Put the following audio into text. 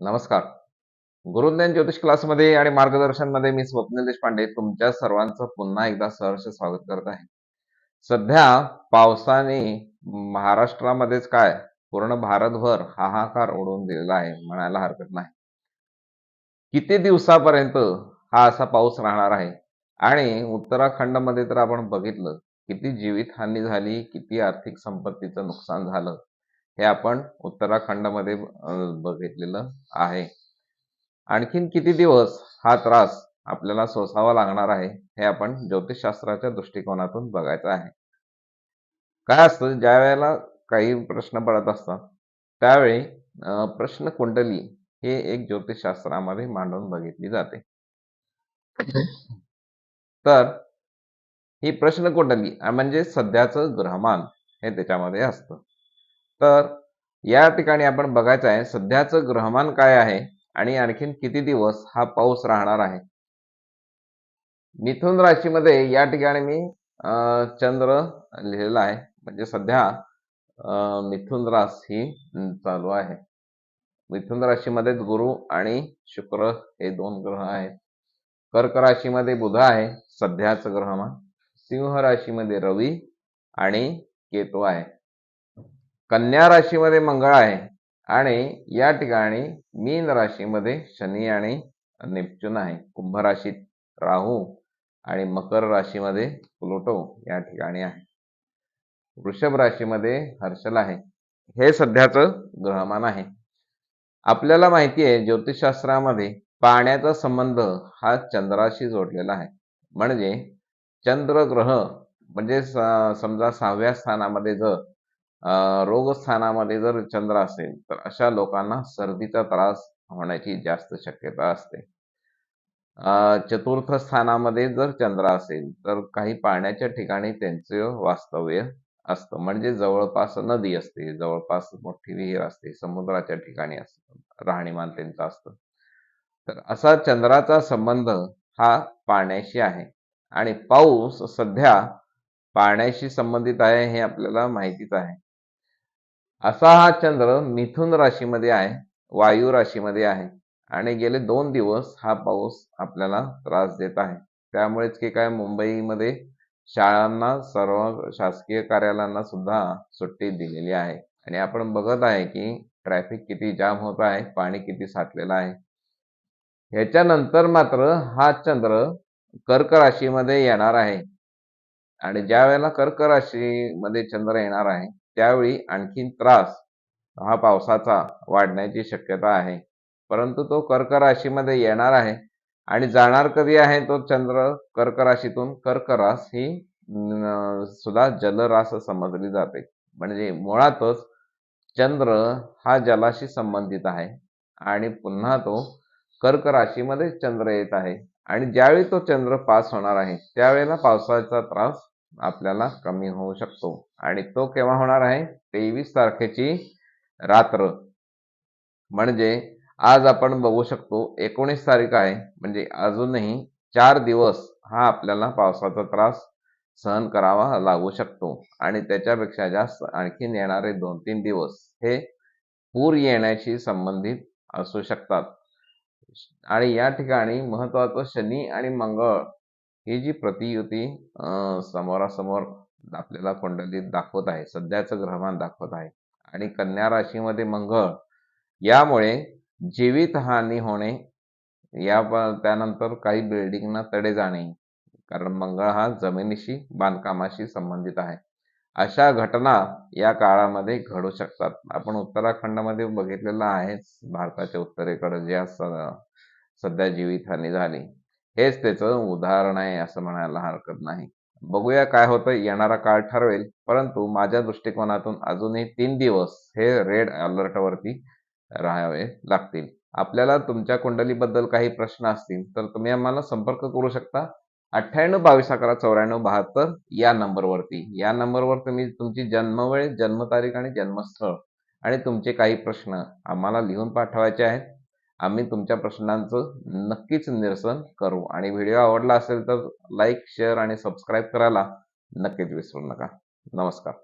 नमस्कार. गुरुज्ञान ज्योतिष क्लासमध्ये आणि मार्गदर्शनमध्ये मी स्वप्नील देशपांडे तुमच्या सर्वांचं पुन्हा एकदा सहर्ष स्वागत करत आहे. सध्या पावसाने महाराष्ट्रामध्येच काय पूर्ण भारतभर हाहाकार ओढवून दिलेला आहे म्हणायला हरकत नाही. किती दिवसापर्यंत हा असा पाऊस राहणार आहे? आणि उत्तराखंडमध्ये तर आपण बघितलं किती जीवितहानी झाली किती आर्थिक संपत्तीचं नुकसान झालं. हे आपण उत्तराखंडमध्ये बघितलेलं आहे. आणखीन किती दिवस हा त्रास आपल्याला सोसावा लागणार आहे हे आपण ज्योतिषशास्त्राच्या दृष्टिकोनातून बघायचं आहे. काय असतं ज्या वेळेला काही प्रश्न पडत असतात त्यावेळी प्रश्न कुंडली हे एक ज्योतिषशास्त्रामध्ये मांडून बघितली जाते. तर ही प्रश्न कुंडली म्हणजे सध्याचं ग्रहमान हे त्याच्यामध्ये असतं. तर या ठिकाणी आपण बघायचं आहे सध्याचं ग्रहमान काय आहे आणि आणखीन किती दिवस हा पाऊस राहणार आहे? मिथुन राशीमध्ये या ठिकाणी मी अं, चंद्र लिहिलेला आहे. म्हणजे सध्या मिथुन रास ही चालू आहे. मिथुन राशीमध्ये गुरु आणि शुक्र हे दोन ग्रह आहेत. कर्क राशीमध्ये बुध आहे सध्याचं ग्रहमान. सिंह राशीमध्ये रवी आणि केतू आहे. कन्या राशीमध्ये मंगळ आहे आणि या ठिकाणी मीन राशीमध्ये शनी आणि नेपच्यून आहे. कुंभ राशीत राहू आणि मकर राशीमध्ये प्लुटो या ठिकाणी आहे. वृषभ राशीमध्ये हर्षल आहे. हे सध्याचं ग्रहमान आहे. आपल्याला माहिती आहे ज्योतिषशास्त्रामध्ये पाण्याचा संबंध हा चंद्राशी जोडलेला आहे. म्हणजे चंद्र ग्रह म्हणजे समजा सहाव्या स्थानामध्ये जर रोगस्थानामध्ये रोग स्थानामध्ये जर चंद्र असेल तर अशा लोकांना सर्दीचा त्रास होण्याची जास्त शक्यता असते. चतुर्थ स्थानामध्ये जर चंद्र असेल तर काही पाण्याच्या ठिकाणी त्यांचं वास्तव्य असतं. म्हणजे जवळपास नदी असते जवळपास मोठी विहीर असते समुद्राच्या ठिकाणी असतं राहणीमान त्यांचं असतं. तर असा चंद्राचा संबंध हा पाण्याशी आहे. आणि पाऊस सध्या पाण्याशी संबंधित आहे हे आपल्याला माहितीच आहे. असा हा चंद्र मिथुन राशीमध्ये आहे वायू राशीमध्ये आहे आणि गेले दोन दिवस हा पाऊस आपल्याला त्रास देत आहे. त्यामुळेच की काय मुंबईमध्ये शाळांना सर्व शासकीय कार्यालयांना सुद्धा सुट्टी दिलेली आहे. आणि आपण बघत आहे की ट्रॅफिक किती जाम होत आहे पाणी किती साठलेलं आहे. ह्याच्यानंतर मात्र हा चंद्र कर्क राशीमध्ये येणार आहे. आणि ज्या वेळेला कर्क राशीमध्ये चंद्र येणार आहे त्यावेळी आणखीन त्रास हा पावसाचा वाढण्याची शक्यता आहे. परंतु तो कर्क राशीमध्ये येणार आहे आणि जाणार कधी आहे तो चंद्र कर्क राशीतून कर्क रास ही सुद्धा जलरास समजली जाते. म्हणजे मुळातच चंद्र हा जलाशी संबंधित आहे आणि पुन्हा तो कर्क राशीमध्ये चंद्र येत आहे आणि ज्यावेळी तो चंद्र पास होणार आहे त्यावेळेला पावसाचा त्रास आपल्याला कमी होऊ शकतो. आणि तो केव्हा होणार आहे? तेवीस तारखेची रात्र. म्हणजे आज आपण बघू शकतो एकोणीस तारीख आहे. म्हणजे अजूनही चार दिवस हा आपल्याला पावसाचा त्रास सहन करावा लागू शकतो. आणि त्याच्यापेक्षा जास्त आणखीन येणारे दोन तीन दिवस हे पूर येण्याशी संबंधित असू शकतात. आणि या ठिकाणी महत्वाचं शनी आणि मंगळ ही जी प्रतियुती समोरासमोर आपल्याला कुंडलीत दाखवत आहे सध्याचं ग्रहमान दाखवत आहे आणि कन्या राशीमध्ये मंगळ यामुळे जीवितहानी होणे या त्यानंतर काही बिल्डिंगना तडे जाणे कारण मंगळ हा जमिनीशी बांधकामाशी संबंधित आहे. अशा घटना या काळामध्ये घडू शकतात. आपण उत्तराखंडमध्ये बघितलेलं आहेच भारताच्या उत्तरेकडे ज्या स- सध्या जीवितहानी झाली. हेच त्याचं उदाहरण आहे असं म्हणायला हरकत नाही. बघूया काय होतं येणारा काळ ठरवेल. परंतु माझ्या दृष्टिकोनातून अजूनही तीन दिवस हे रेड अलर्टवरती राहावे लागतील. आपल्याला तुमच्या कुंडलीबद्दल काही प्रश्न असतील तर तुम्ही आम्हाला संपर्क करू शकता. अठ्ठ्याण्णव बावीस अकरा चौऱ्याण्णव बहात्तर या नंबरवरती. या नंबरवर तुम्ही तुमची जन्मवेळ जन्मतारीख आणि जन्मस्थळ आणि तुमचे काही प्रश्न आम्हाला लिहून पाठवायचे आहेत. आम्ही तुमच्या प्रश्नांचं नक्कीच निरसन करू. आणि व्हिडिओ आवडला असेल तर लाईक शेअर आणि सबस्क्राईब करायला नक्कीच विसरू नका. नमस्कार.